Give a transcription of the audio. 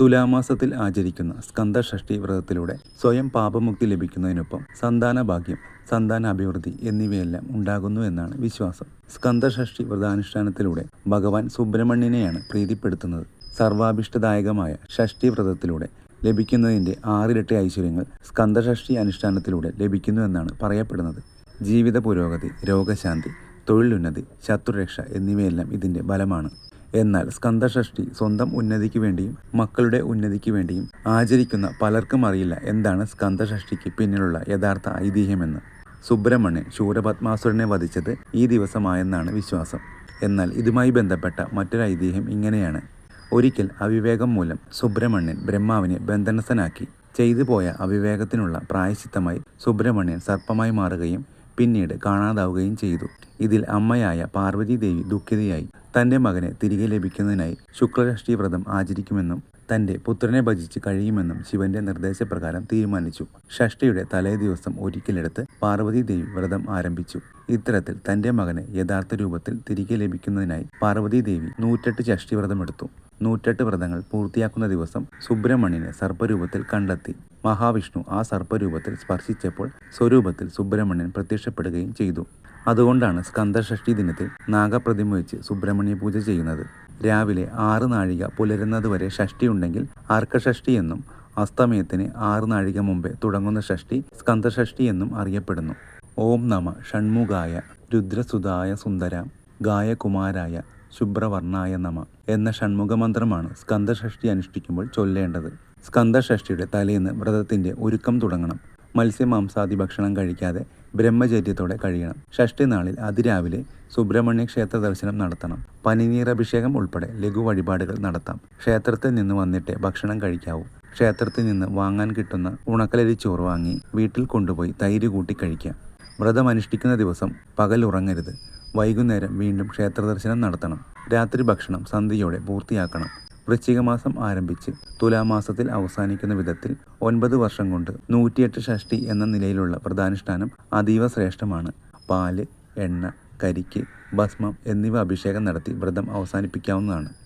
തുലാമാസത്തിൽ ആചരിക്കുന്ന സ്കന്ദഷഷ്ഠി വ്രതത്തിലൂടെ സ്വയം പാപമുക്തി ലഭിക്കുന്നതിനൊപ്പം സന്താന ഭാഗ്യം സന്താന അഭിവൃദ്ധി എന്നിവയെല്ലാം ഉണ്ടാകുന്നു എന്നാണ് വിശ്വാസം. സ്കന്ദഷഷ്ഠി വ്രതാനുഷ്ഠാനത്തിലൂടെ ഭഗവാൻ സുബ്രഹ്മണ്യനെയാണ് പ്രീതിപ്പെടുത്തുന്നത്. സർവാഭിഷ്ടദായകമായ ഷഷ്ടി വ്രതത്തിലൂടെ ലഭിക്കുന്നതിന്റെ ആറിരട്ടി ഐശ്വര്യങ്ങൾ സ്കന്ദഷഷ്ഠി അനുഷ്ഠാനത്തിലൂടെ ലഭിക്കുന്നു എന്നാണ് പറയപ്പെടുന്നത്. ജീവിത പുരോഗതി രോഗശാന്തി തൊഴിലുന്നതി ശത്രുരക്ഷ എന്നിവയെല്ലാം ഇതിന്റെ ബലമാണ് എന്നാൽ സ്കന്ദഷഷ്ഠി സ്വന്തം ഉന്നതിക്ക് വേണ്ടിയും മക്കളുടെ ഉന്നതിക്ക് വേണ്ടിയും ആചരിക്കുന്ന പലർക്കും അറിയില്ല എന്താണ് സ്കന്ദഷഷ്ഠിക്ക് പിന്നിലുള്ള യഥാർത്ഥ ഐതിഹ്യമെന്ന്. സുബ്രഹ്മണ്യൻ ശൂരപത്മാസുരനെ വധിച്ചത് ഈ ദിവസമായെന്നാണ് വിശ്വാസം. എന്നാൽ ഇതുമായി ബന്ധപ്പെട്ട മറ്റൊരു ഐതിഹ്യം ഇങ്ങനെയാണ്. ഒരിക്കൽ അവിവേകം മൂലം സുബ്രഹ്മണ്യൻ ബ്രഹ്മാവിനെ ബന്ധനസ്ഥനാക്കി. ചെയ്തു പോയ അവിവേകത്തിനുള്ള പ്രായശ്ചിത്തമായി സുബ്രഹ്മണ്യൻ സർപ്പമായി മാറുകയും പിന്നീട് കാണാതാവുകയും ചെയ്തു. ഇതിൽ അമ്മയായ പാർവതി ദേവി ദുഃഖിതയായി. തന്റെ മകനെ തിരികെ ലഭിക്കുന്നതിനായി ശുക്ലഷ്ടി വ്രതം ആചരിക്കുമെന്നും തന്റെ പുത്രനെ ഭജിച്ച് കഴിയുമെന്നും ശിവന്റെ നിർദ്ദേശപ്രകാരം തീരുമാനിച്ചു. ഷഷ്ടിയുടെ തലേദിവസം ഒരിക്കലെടുത്ത് പാർവതി ദേവി വ്രതം ആരംഭിച്ചു. ഇത്തരത്തിൽ തന്റെ മകനെ യഥാർത്ഥ രൂപത്തിൽ തിരികെ ലഭിക്കുന്നതിനായി പാർവതി ദേവി നൂറ്റെട്ട് ഷഷ്ടി വ്രതമെടുത്തു. നൂറ്റെട്ട് വ്രതങ്ങൾ പൂർത്തിയാക്കുന്ന ദിവസം സുബ്രഹ്മണ്യനെ സർപ്പരൂപത്തിൽ കണ്ടെത്തി. മഹാവിഷ്ണു ആ സർപ്പരൂപത്തിൽ സ്പർശിച്ചപ്പോൾ സ്വരൂപത്തിൽ സുബ്രഹ്മണ്യൻ പ്രത്യക്ഷപ്പെടുകയും ചെയ്തു. അതുകൊണ്ടാണ് സ്കന്ദഷഷ്ഠി ദിനത്തിൽ നാഗപ്രതിമ വെച്ച് സുബ്രഹ്മണ്യ പൂജ ചെയ്യുന്നത്. രാവിലെ ആറ് നാഴിക പുലരുന്നതുവരെ ഷഷ്ടിയുണ്ടെങ്കിൽ അർക്കഷഷ്ഠി എന്നും അസ്തമയത്തിന് ആറ് നാഴിക മുമ്പേ തുടങ്ങുന്ന ഷഷ്ടി സ്കന്ദഷഷ്ഠി എന്നും അറിയപ്പെടുന്നു. ഓം നമ ഷൺമുഖായ രുദ്രസുതായ സുന്ദര ഗായകുമാരായ ശുഭ്രവർണായ നമ എന്ന ഷൺമുഖ മന്ത്രമാണ് സ്കന്ദഷഷ്ഠി അനുഷ്ഠിക്കുമ്പോൾ ചൊല്ലേണ്ടത്. സ്കന്ദഷഷ്ഠിയുടെ തലേന്ന് വ്രതത്തിന്റെ ഒരുക്കം തുടങ്ങണം. മത്സ്യമാംസാദി ഭക്ഷണം കഴിക്കാതെ ബ്രഹ്മചര്യത്തോടെ കഴിയണം. ഷഷ്ടി നാളിൽ അതിരാവിലെ സുബ്രഹ്മണ്യ ക്ഷേത്ര ദർശനം നടത്തണം. പനിനീറഭിഷേകം ഉൾപ്പെടെ ലഘു വഴിപാടുകൾ നടത്താം. ക്ഷേത്രത്തിൽ നിന്ന് വന്നിട്ട് ഭക്ഷണം കഴിക്കാവൂ. ക്ഷേത്രത്തിൽ നിന്ന് വാങ്ങാൻ കിട്ടുന്ന ഉണക്കലരി ചോറ് വാങ്ങി വീട്ടിൽ കൊണ്ടുപോയി തൈര് കൂട്ടി കഴിക്കാം. വ്രതം അനുഷ്ഠിക്കുന്ന ദിവസം പകൽ ഉറങ്ങരുത്. വൈകുന്നേരം വീണ്ടും ക്ഷേത്ര ദർശനം നടത്തണം. രാത്രി ഭക്ഷണം സന്ധ്യയോടെ പൂർത്തിയാക്കണം. വൃശ്ചികമാസം ആരംഭിച്ച് തുലാമാസത്തിൽ അവസാനിക്കുന്ന വിധത്തിൽ ഒൻപത് വർഷം കൊണ്ട് നൂറ്റിയെട്ട് ഷഷ്ടി എന്ന നിലയിലുള്ള വ്രതാനുഷ്ഠാനം അതീവ ശ്രേഷ്ഠമാണ്. പാൽ എണ്ണ കരിക്ക് ഭസ്മം എന്നിവ അഭിഷേകം നടത്തി വ്രതം അവസാനിപ്പിക്കാവുന്നതാണ്.